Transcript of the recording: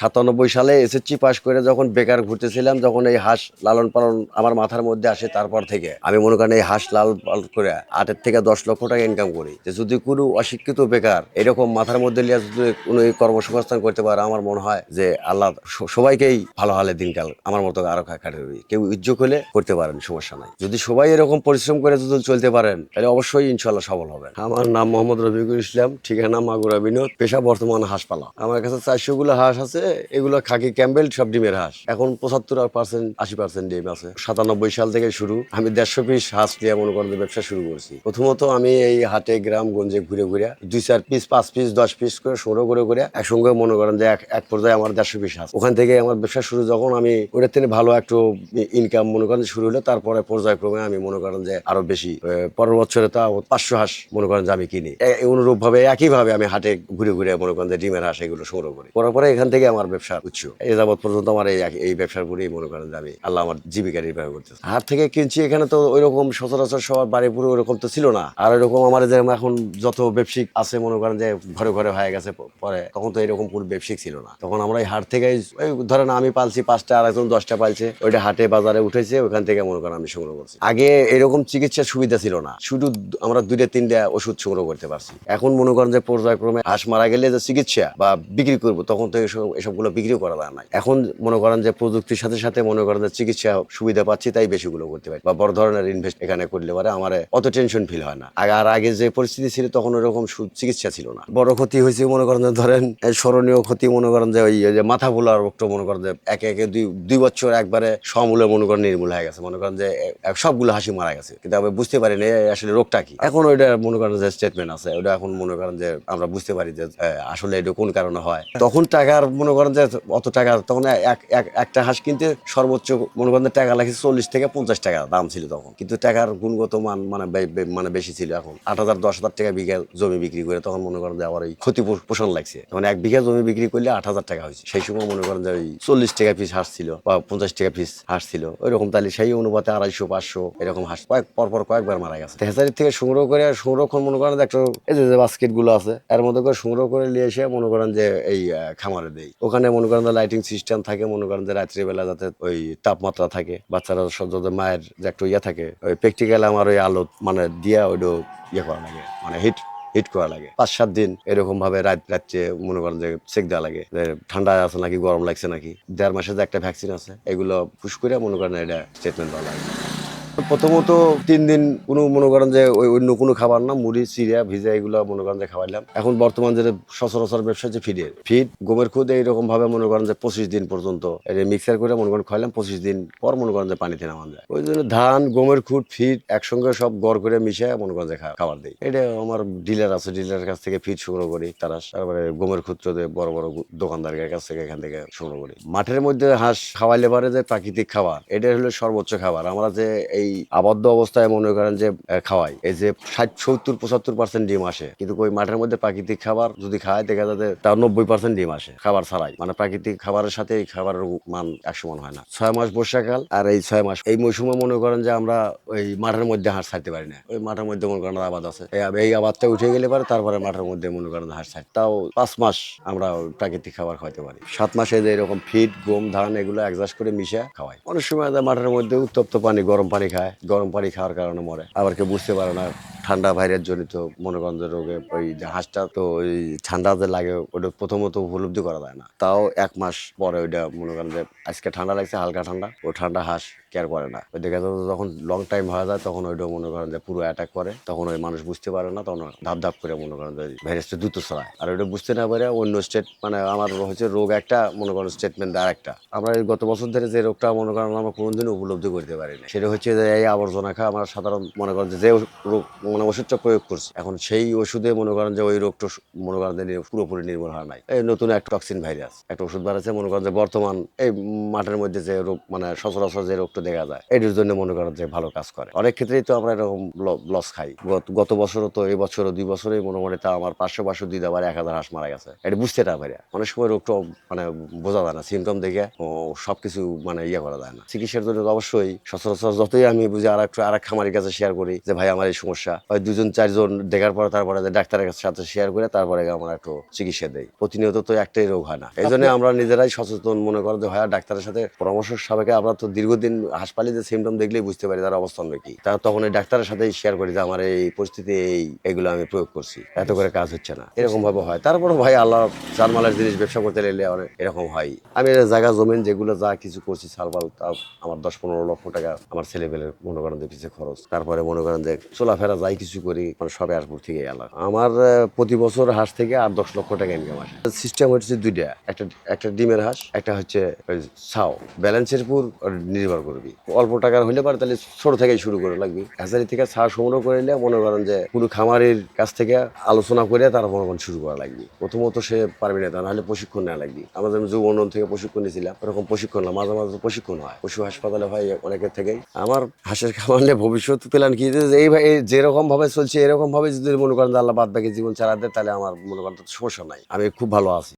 সাতানব্বই সালে এসএসসি পাশ করে যখন বেকার ঘুরতেছিলাম যখন এই হাঁস লালন পালন আমার মাথার মধ্যে আসে তারপর থেকে। আমি মনে করেন এই হাঁস লাল পালন করে আটের থেকে দশ লক্ষ টাকা ইনকাম করি। যে যদি কোনো অশিক্ষিত বেকার এরকম মাথার মধ্যে লিয়ে যদি কোনো কর্মসংস্থান করতে পারে, আমার মনে হয় যে আল্লাহ সবাইকেই ভালো হালে দিনকাল আমার মতো আরও কাটে কেউ ইজ্জত হলে করতে পারেন, সমস্যা নাই। যদি সবাই এরকম পরিশ্রম করে যদি চলতে পারেন, তাহলে অবশ্যই ইনশাল্লাহ সফল হবে আমার নাম মোহাম্মদ রফিকুল ইসলাম, ঠিকানা মাগুরা বিনোদ, পেশা বর্তমান হাঁস পালা আমার কাছে চারশো গুলো হাঁস আছে এগুলো খাকি ক্যাম্বেল, সব ডিমের হাঁস। এখন পঁচাত্তর পার্সেন্ট, আশি পার্সেন্ট ডিম আছে। সাতানব্বই সাল থেকে শুরু, আমি দেড়শো পিস হাঁস দিয়ে মনে করেন ব্যবসা শুরু করছি। প্রথমত আমি এই হাটে গ্রাম, গঞ্জে ঘুরে ঘুরে দুই, চার পিস, পাঁচ পিস, দশ পিস করে সংগ্রহ করে করে একসঙ্গে মনে করেন যে এক পর্যায়ে আমার দেড়শো পিস হাঁস। ওখান থেকে আমার ব্যবসা শুরু যখন আমি ওটার থেকে ভালো একটু ইনকাম মনে করেন শুরু হলো, তারপরে পর্যায়ক্রমে আমি মনে করেন যে আরও বেশি পরের বছরে তা পাঁচশো হাঁস মনে করেন যে আমি কিনি। অনুরূপ ভাবে একই ভাবে আমি হাটে ঘুরে ঘুরে মনে করেন যে ডিমের হাঁস এগুলো সংগ্রহ করি। পরে পরে এখান থেকে আমার ব্যবসা উৎস এই যাবৎ পর্যন্ত আমার এই ব্যবসার উপরেই মনে করেন যে আমি আল্লাহ আমার জীবিকা নির্বাহ করতেছি। হাট থেকে কিনছি, এখানে তো ওই রকম সচরাচর সবার বাড়ি পুরো ওরকম তো ছিল না। আর এরকম আমার যে এখন যত ব্যবসায়িক আছে মনে করেন যে ঘরে ঘরে হয়ে গেছে পরে, তখন তো এরকম পুরো ব্যবসায়িক ছিল না। তখন আমরা এই হাট থেকে ওই ধরেন আমি পালছি পাঁচটা আর একজন দশটা পালছে, ওইটা হাটে বাজারে উঠেছে ওখান থেকে মনে করেন আমি সংগ্রহ করছি। আগে এরকম চিকিৎসার সুবিধা ছিল না। শুধু আমরা দুইটা, তিনটা ওষুধ সংগ্রহ করতে পারছি। এখন মনে করেন যে পর্যায়ক্রমে হাঁস মারা গেলে যে চিকিৎসা বা বিক্রি করব, তখন তো এসব এসবগুলো বিক্রিও করা যায় না। এখন মনে করেন যে প্রযুক্তির সাথে সাথে মনে করেন যে চিকিৎসা সুবিধা পাচ্ছি, তাই বেশিগুলো করতে পারি। বা বড় ধরনের ইনভেস্ট এখানে করলে পারে আমার অত টেনশন ফিল হয় না। আর আগে যে পরিস্থিতি ছিল তখন ওরকম চিকিৎসা ছিল না। বড় ক্ষতি হয়েছে মনে করেন যে ধরেন স্মরণীয় ক্ষতি মনে করেন যে ওই যে মাথা ভোলার রোগটা মনে করেন যে একে একে দুই দুই বছর একবারে সমূলে মনে করেন নির্মূল হয়ে গেছে। মনে করেন যে সবগুলো হাসি মারা গেছে। কিন্তু আমি বুঝতে পারি না আসলে রোগটা কি। এখন ওইটা মনে করেন যে স্টেটমেন্ট আছে। ওটা এখন মনে করেন যে আমরা বুঝতে পারি যে আসলে এটা কোন কারণে হয়। তখন টাকার মনে করেন যে অত টাকা, তখন এক, এক- একটা হাঁস কিনতে সর্বোচ্চ মনে করেন টাকা লাগে চল্লিশ থেকে পঞ্চাশ টাকা দাম ছিল তখন। কিন্তু টাকার গুণগত মান মানে মানে বেশি ছিল এখন। আট হাজার, দশ হাজার টাকা বিঘা জমি বিক্রি করে তখন মনে করেন যে আবার ওই ক্ষতি পোষণ লাগছে। তখন এক বিঘা জমি বিক্রি করলে আট হাজার টাকা হয়েছে। সেই সময় মনে করেন যে ওই চল্লিশ টাকা পিস হাঁস ছিল বা পঞ্চাশ টাকা পিস হাঁস ছিল। ওইরকম তাহলে সেই অনুপাতে আড়াইশো, পাঁচশো এরকম হাঁস কয়েক, পরপর কয়েকবার মারা গেছে। হেসারির থেকে সংগ্রহ করে, সংরক্ষণ মনে করেন একটা, এই যে যে বাস্কেটগুলো আছে, এর মধ্যে করে সংগ্রহ করে নিয়ে এসে মনে করেন যে এই খামারে দেই। ওখানে মনে করেন লাইটিং সিস্টেম থাকে, মনে করেন যে রাত্রিবেলা যাতে ওই তাপমাত্রা থাকে, বাচ্চারা সব যাতে মায়ের যে একটা ইয়ে থাকে, ওই প্র্যাকটিক্যাল আমার ওই আলো মানে দিয়া ওইটা ইয়ে করা লাগে মানে হিট হিট করা লাগে। পাঁচ সাত দিন এরকম ভাবে রাত, রাত্রে মনে করেন যে চেক দেওয়া লাগে ঠান্ডা আছে নাকি, গরম লাগছে নাকি। দেড় মাসে যে একটা ভ্যাকসিন আছে, এগুলো পুশ করে মনে করেন এটা স্টেটমেন্ট দেওয়া লাগে। প্রথমত তিন দিন কোনো মনে করেন যে ওই অন্য কোনো খাবার না, মুড়ি, চিড়িয়া, ভিজা এগুলো মনে করেন যে খাওয়াইলাম। এখন বর্তমান যেটা সচরাচর ব্যবসা হচ্ছে ফিডের ফিড গমের খুদ এইরকম ভাবে মনে করেন যে পঁচিশ দিন পর্যন্ত মিক্সার করে মনে করেন খাওয়াইলাম, পঁচিশ দিন পর মনে করেন যে পানিতে নামান যায়। ওই জন্য ধান, গমের খুদ ফিড একসঙ্গে সব গড় করে মিশিয়ে মনে করেন যে খাবার দিই। এটা আমার ডিলার আছে ডিলারের কাছ থেকে ফিড সংগ্রহ করি, তারা তারপরে গমের খুদ্র বড় বড় দোকানদারের কাছ থেকে এখান থেকে সংগ্রহ করি। মাঠের মধ্যে হাঁস খাওয়াইলে পারে যে প্রাকৃতিক খাবার এটা হলো সর্বোচ্চ খাবার। আমরা যে এই আবদ্ধ অবস্থায় মনে করেন যে খাওয়াই। এই যে ষাট, সত্তর, পঁচাত্তর পার্সেন্ট ডিম আসে। কিন্তু ওই মাঠের মধ্যে প্রাকৃতিক খাবার যদি খায়, দেখা যাবে তার নব্বই পার্সেন্ট ডিম আসে খাবার ছাড়াই। মানে প্রাকৃতিক খাবারের সাথে এই খাবারের মান এক সমান হয় না। ছয় মাস বর্ষাকাল আর এই ছয় মাস, এই মৌসুমে মনে করেন যে আমরা ওই মাঠের মধ্যে হাঁস ছাড়তে পারি না। ওই মাঠের মধ্যে মনে করেন আবাদ আছে। এই আবাদটা উঠে গেলে পারে তারপরে মাঠের মধ্যে মনে করেন হাঁস ছাড়। তাও পাঁচ মাস আমরা প্রাকৃতিক খাবার খাওয়াতে পারি। সাত মাসে যে এরকম ফিট গম, ধান, এগুলো অ্যাডজাস্ট করে মিশে খাওয়াই। অনেক সময় মাঠের মধ্যে উত্তপ্ত পানি, গরম পানি খায়, গরম পানি খাওয়ার কারণে মরে। আবার কেউ বুঝতে পারে না, ঠান্ডা ভাইরাস জনিত মনে রোগে ওই যে হাঁসটা তো ওই ঠান্ডা যে লাগে, ওটা প্রথমত উপলব্ধি করা যায় না। তাও এক মাস পরে ওইটা মনে করেন যে আজকে ঠান্ডা লাগছে, হালকা ঠান্ডা, ও ঠান্ডা হাঁস কেয়ার করে না। ওই দেখা যাচ্ছে যখন লং টাইম হয়ে যায়, তখন ওইটা মনে করেন যে পুরো অ্যাটাক করে, তখন ওই মানুষ বুঝতে পারে না, তখন ধাপ ধাপ করে মনে করেন যে ভাইরাসটা দ্রুত ছড়ায়। আর ওইটা বুঝতে না পারে অন্য স্টেট মানে আমার হচ্ছে রোগ একটা, মনে করেন স্টেটমেন্ট আর একটা। আমরা গত বছর ধরে যে রোগটা মনে করেন আমরা কোনোদিনও উপলব্ধি করতে পারিনি। সেটা হচ্ছে যে এই আবর্জনা খা আমরা সাধারণ মনে করেন যে রোগ মানে ওষুধটা প্রয়োগ করছি। এখন সেই ওষুধে মনে করেন যে ওই রোগটা মনে করেন যে পুরোপুরি নির্মূল হয় নাই। এই নতুন একটা টক্সিন ভাইরাস একটা ওষুধ বাড়াচ্ছে মনে করেন যে বর্তমান এই মাঠের মধ্যে যে রোগ মানে সচরাচর যে রোগটা দেখা যায়। এটির জন্য মনে করেন যে ভালো কাজ করে। অনেক ক্ষেত্রেই তো আমরা এরকম লস খাই। গত- বছরও তো এই বছরও দুই বছরই মোটামুটি তা আমার পাঁচশো পাঁচশো দুই দাবার এক হাজার হাঁস মারা গেছে। এটা বুঝতে না পারে। অনেক সময় রোগটা মানে বোঝা যায় না সিমটম দেখে ও সবকিছু মানে ইয়ে করা যায় না। চিকিৎসার জন্য তো অবশ্যই সচরাচর যতই আমি বুঝি আর একটু আর এক খামারের কাছে শেয়ার করি যে ভাই আমার এই সমস্যা। ওই দুজন চারজন দেখার পরে তারপরে ডাক্তারের সাথে শেয়ার করে তারপরে আমরা একটু চিকিৎসা দেই। প্রতিনিয়ত তো একটাই রোগ হয় না। এই জন্য আমরা নিজেরাই সচেতন মনে করো যে হয় ডাক্তারের সাথে পরামর্শ সাবেকে আমরা তো দীর্ঘদিন হাসপাতালে যে সিমটম দেখলেই বুঝতে পারি তার অবস্থান কি। তা তখন এই ডাক্তারের সাথেই শেয়ার করি যে আমার এই পরিস্থিতি, এই, এগুলো আমি প্রয়োগ করছি। এত করে কাজ হচ্ছে না। এরকম ভাবে হয়। তারপরে ভাই আল্লাহ জানমালের জিনিস ব্যবসা করতে অনেক এরকম হয়। আমি জায়গা, জমিন যেগুলো যা কিছু করছি সালবাল তা আমার দশ পনেরো লক্ষ টাকা আমার ছেলে ছেলেপেলের মনে করেন যে পিছিয়ে খরচ। তারপরে মনে করেন যে চলাফেরা যাই কিছু করি মানে সব এয়ারপোর্ট থেকে এলাকা আমার প্রতি বছর হাঁস থেকে আর দশ লক্ষ টাকা ইনকাম আসে। সিস্টেম হচ্ছে দুইটা। একটা একটা ডিমের হাঁস, একটা হচ্ছে ওই ছাও ব্যালেন্সের উপর নির্ভর করবি। অল্প টাকার হইলে পারে তাহলে ছোট থেকে শুরু করে লাগবি। হ্যাচারি থেকে ছাড় সংগ্রহ করে নিলে মনে করেন যে কোনো খামারের কাছ থেকে আলোচনা করে তার মনে করেন শুরু করা লাগবে। প্রথমত সে পারবে না তা নাহলে প্রশিক্ষণ নেওয়া লাগবে। যেমন যুব উন্নয়ন থেকে প্রশিক্ষণ নিয়েছিলাম, ওরকম প্রশিক্ষণ না, মাঝে মাঝে প্রশিক্ষণ হয়। পশু হাসপাতালে হয় অনেকের থেকেই। আমার হাঁসের খামার নিয়ে ভবিষ্যৎ প্ল্যান কি যে এই ভাই যেরকম ভাবে চলছে এরকম ভাবে যদি মনে করেন আল্লাহ বাদ বাকি জীবন চালাতে তাহলে আমার মনে করেন সমস্যা নাই। আমি খুব ভালো আছি।